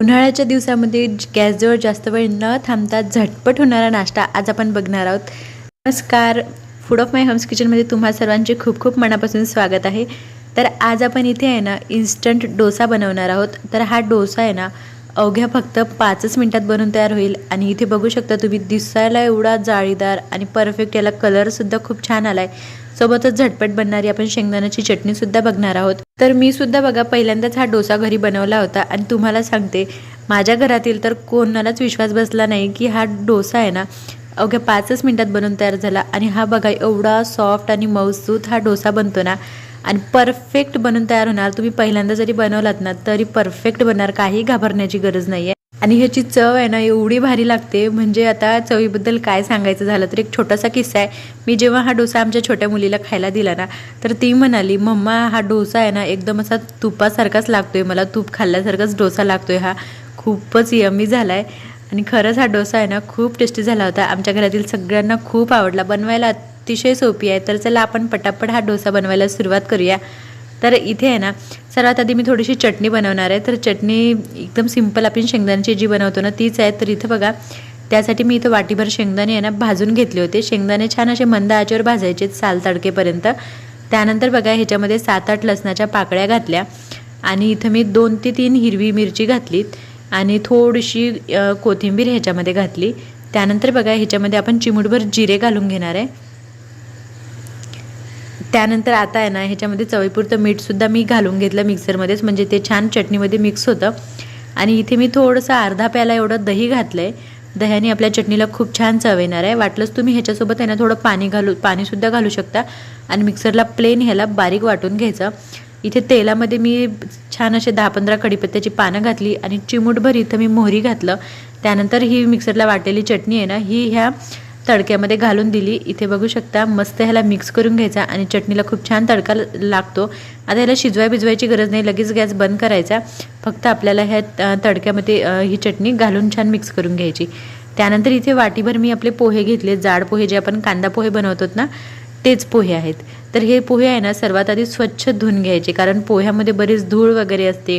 उन्हाळ्याच्या दिवसामध्ये गॅसजवळ जास्त वेळ न थांबता झटपट होणारा नाश्ता आज आपण बघणार आहोत. नमस्कार. फूड ऑफ माय होम्स किचनमध्ये तुम्हा सर्वांचे खूप खूप मनापासून स्वागत आहे. तर आज आपण इथे आहे ना इन्स्टंट डोसा बनवणार आहोत. तर हा डोसा आहे ना अवघ्या फक्त पाचच मिनटात बनवून तयार होईल. आणि इथे बघू शकता तुम्ही दिसायला एवढा जाळीदार आणि परफेक्ट याला कलरसुद्धा खूप छान आला आहे सोबतच झटपट बनणारी आपण शेंगदाण्याची चटणीसुद्धा बघणार आहोत. तर मी सुद्धा बघा पहिल्यांदाच हा डोसा घरी बनवला होता आणि तुम्हाला सांगते माझ्या घरातील तर कोणालाच विश्वास बसला नाही की हा डोसा आहे ना अवघ्या पाचच मिनटात बनवून तयार झाला आणि हा बघा एवढा सॉफ्ट आणि मऊसूत हा डोसा बनतो ना आणि परफेक्ट बनून तयार होणार. तुम्ही पहिल्यांदा जरी बनवलात ना तरी परफेक्ट बनणार. काही घाबरण्याची गरज नाही आहे आणि ह्याची चव आहे ना एवढी भारी लागते. म्हणजे आता चवीबद्दल काय सांगायचं झालं तर एक छोटासा किस्सा आहे. मी जेव्हा हा डोसा आमच्या छोट्या मुलीला खायला दिला ना तर ती म्हणाली मम्मा हा डोसा आहे ना एकदम असा तुपासारखाच लागतोय मला. तूप खाल्ल्यासारखाच डोसा लागतोय हा. खूपच यमी झाला आहे आणि खरंच हा डोसा आहे ना खूप टेस्टी झाला होता. आमच्या घरातील सगळ्यांना खूप आवडला. बनवायला अतिशय सोपी आहे. तर चला आपण पटापट हा डोसा बनवायला सुरुवात करूया. तर इथे आहे ना सर्वात आधी मी थोडीशी चटणी बनवणार आहे. तर चटणी एकदम सिंपल आपण शेंगदाण्याची जी बनवतो ना तीच आहे. तर इथं बघा त्यासाठी मी इथं वाटीभर शेंगदाणे आहे ना भाजून घेतले होते. शेंगदाणे छान असे मंद आचेवर भाजायचे साल तडकेपर्यंत. त्यानंतर बघा ह्याच्यामध्ये सात आठ लसणाच्या पाकळ्या घातल्या. आणि इथं मी दोन ते तीन हिरवी मिरची घातलीत. आणि थोडीशी कोथिंबीर ह्याच्यामध्ये घातली. त्यानंतर बघा ह्याच्यामध्ये आपण चिमूटभर जिरे घालून घेणार आहे. त्यानंतर आता आहे ना ह्याच्यामध्ये चवीपुरतं मीठसुद्धा मी घालून घेतलं मिक्सरमध्येच. म्हणजे ते छान चटणीमध्ये मिक्स होतं. आणि इथे मी थोडंसं अर्धा प्याला एवढं दही घातलं आहे दह्याने आपल्या चटणीला खूप छान चव येणार आहे. वाटलंच तुम्ही ह्याच्यासोबत आहे ना थोडं पाणी घालू पाणीसुद्धा घालू शकता. आणि मिक्सरला प्लेन ह्याला बारीक वाटून घ्यायचं. इथे तेलामध्ये मी छान असे दहा पंधरा कडीपत्त्याची पानं घातली आणि चिमूटभर इथं मी मोहरी घातलं. त्यानंतर ही मिक्सरला वाटलेली चटणी आहे ना ही ह्या तडक्यामध्ये घालून दिली. इथे बघू शकता मस्त ह्याला मिक्स करून घ्यायचा आणि चटणीला खूप छान तडका लागतो. आता ह्याला शिजवाय भिजवायची गरज नाही लगेच गॅस बंद करायचा. फक्त आपल्याला ह्या तडक्यामध्ये ही चटणी घालून छान मिक्स करून घ्यायची. त्यानंतर इथे वाटीभर मी आपले पोहे घेतले. जाड पोहे जे आपण कांदा पोहे बनवतो ना तेच पोहे आहेत. तर हे पोहे आहे ना सर्वात आधी स्वच्छ धुवून घ्यायचे. कारण पोह्यामध्ये बरीच धूळ वगैरे असते.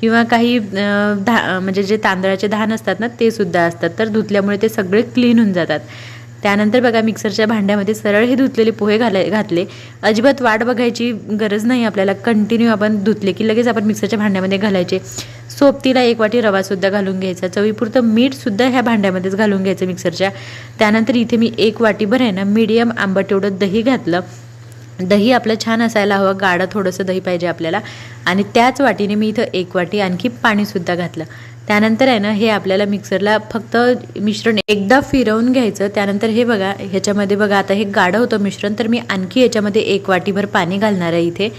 किंवा काही धा म्हणजे जे तांदळाचे धान असतात ना ते सुद्धा असतात. तर धुतल्यामुळे ते सगळे क्लीन होऊन जातात. त्यानंतर बघा मिक्सरच्या भांड्यामध्ये सरळ हे धुतलेले पोहे घाला घातले. अजिबात वाट बघायची गरज नाही आपल्याला. कंटिन्यू आपण धुतले की लगेच आपण मिक्सरच्या भांड्यामध्ये घालायचे. सोबतीला एक वाटी रवासुद्धा घालून घ्यायचा. चवीपुरतं मीठसुद्धा ह्या भांड्यामध्येच घालून घ्यायचं मिक्सरच्या त्यानंतर इथे मी एक वाटीभर आहे ना मीडियम आंबट एवढं दही घातलं. दही आपलं छान असायला हवं गाडं थोडंसं दही पाहिजे आपल्याला. आणि त्याच वाटीने मी इथं एक वाटी आणखी पाणीसुद्धा घातलं. त्यानंतर आहे ना हे आपल्याला मिक्सरला फक्त मिश्रण एकदा फिरवून घ्यायचं. त्यानंतर हे बघा ह्याच्यामध्ये बघा आता हे गाढं होतं मिश्रण तर मी आणखी याच्यामध्ये एक वाटीभर पाणी घालणार आहे इथे.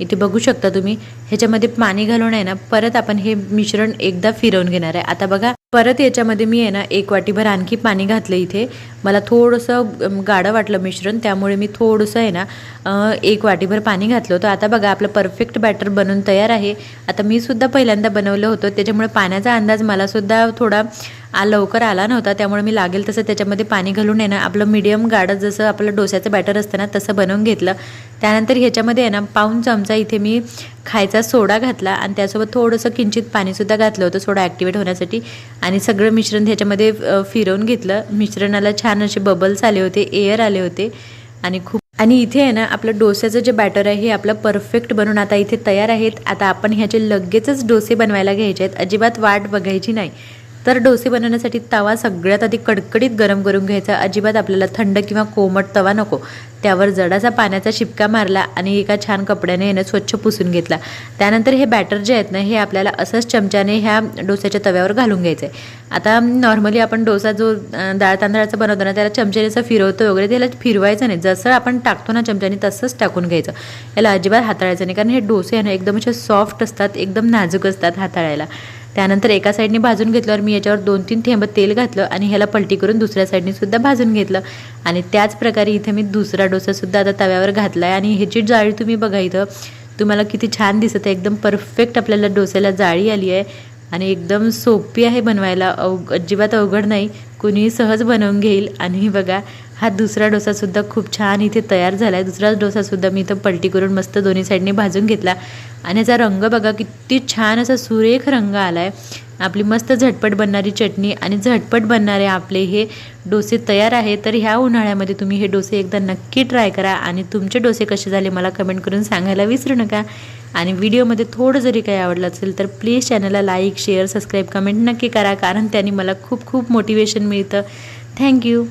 इथे बघू शकता तुम्ही. ह्याच्यामध्ये पाणी घालून आहे ना परत आपण हे मिश्रण एकदा फिरवून घेणार आहे. आता बघा परत याच्यामध्ये मी आहे ना एक वाटीभर आणखी पाणी घातलं इथे. मला थोडंसं गाढं वाटलं मिश्रण त्यामुळे मी थोडंसं आहे ना एक वाटीभर पाणी घातलं होतं. आता बघा आपलं परफेक्ट बॅटर बनून तयार आहे. आता मी सुद्धा पहिल्यांदा बनवलं होतं त्याच्यामुळे पाण्याचा अंदाज मला सुद्धा थोडा आ लवकर आला नव्हता त्यामुळे मी लागेल तसं त्याच्यामध्ये पाणी घालून आहे ना आपलं मीडियम गाढं जसं आपलं डोस्याचं बॅटर असतं ना तसं बनवून घेतलं. त्यानंतर ह्याच्यामध्ये आहे ना पाऊन चमचा इथे मी खायचा सोडा घातला आणि त्यासोबत थोडंसं किंचित पाणीसुद्धा घातलं होतं सोडा ॲक्टिवेट होण्यासाठी. आणि सगळं मिश्रण ह्याच्यामध्ये फिरवून घेतलं. मिश्रणाला छान असे बबल्स आले होते एअर आले होते. आणि खूप आणि इथे आहे ना आपलं डोस्याचं जे बॅटर आहे हे आपलं परफेक्ट बनून आता इथे तयार आहेत. आता आपण ह्याचे लगेचच डोसे बनवायला घ्यायचे आहेत. अजिबात वाट बघायची नाही. तर डोसे बनवण्यासाठी तवा सगळ्यात आधी कडकडीत गरम करून घ्यायचा. अजिबात आपल्याला थंड किंवा कोमट तवा नको. त्यावर जडासा पाण्याचा शिपका मारला आणि एका छान कपड्याने यानं स्वच्छ पुसून घेतला. त्यानंतर हे बॅटर जे आहेत ना हे आपल्याला असंच चमच्याने ह्या डोस्याच्या तव्यावर घालून घ्यायचं आहे आता नॉर्मली आपण डोसा जो डाळ तांदळाचा बनवतो ना त्याला चमच्याने असं फिरवतो वगैरे त्याला फिरवायचं नाही. जसं आपण टाकतो ना चमच्याने तसंच टाकून घ्यायचं. याला अजिबात हाताळायचं नाही. कारण हे डोसे आहे ना एकदम असे सॉफ्ट असतात एकदम नाजूक असतात हाताळायला. त्यानंतर एका साईडने भाजून घेतल्यावर मी याच्यावर दोन तीन थेंब तेल घातलं आणि ह्याला पलटी करून दुसऱ्या साईडने सुद्धा भाजून घेतलं. आणि त्याच प्रकारे इथे मी दुसरा डोसासुद्धा आता तव्यावर घातला आहे आणि ह्याची जाळी तुम्ही बघा इथं. तुम्हाला किती छान दिसत आहे. एकदम परफेक्ट आपल्याला डोस्याला जाळी आली आहे. आणि एकदम सोपी आहे बनवायला. अव अजिबात अवघड नाही. कुणीही सहज बनवून घेईल. आणि बघा हा दुसरा डोसासुद्धा खूप छान इथे तयार झाला आहे दुसरा डोसासुद्धा मी इथं पलटी करून मस्त दोन्ही साईडने भाजून घेतला. आणि याचा रंग बघा किती छान असा सुरेख रंग आला आहे आपली मस्त झटपट बनणारी चटणी आणि झटपट बनणारे आपले हे डोसे तयार आहे तर ह्या उन्हाळ्यामध्ये तुम्ही हे डोसे एकदा नक्की ट्राय करा आणि तुमचे डोसे कसे झाले मला कमेंट करून सांगायला विसरू नका. आणि व्हिडिओमध्ये थोडं जरी काही आवडलं असेल तर प्लीज चॅनलला लाईक शेअर सबस्क्राईब कमेंट नक्की करा कारण त्याने मला खूप खूप मोटिवेशन मिळतं. थँक्यू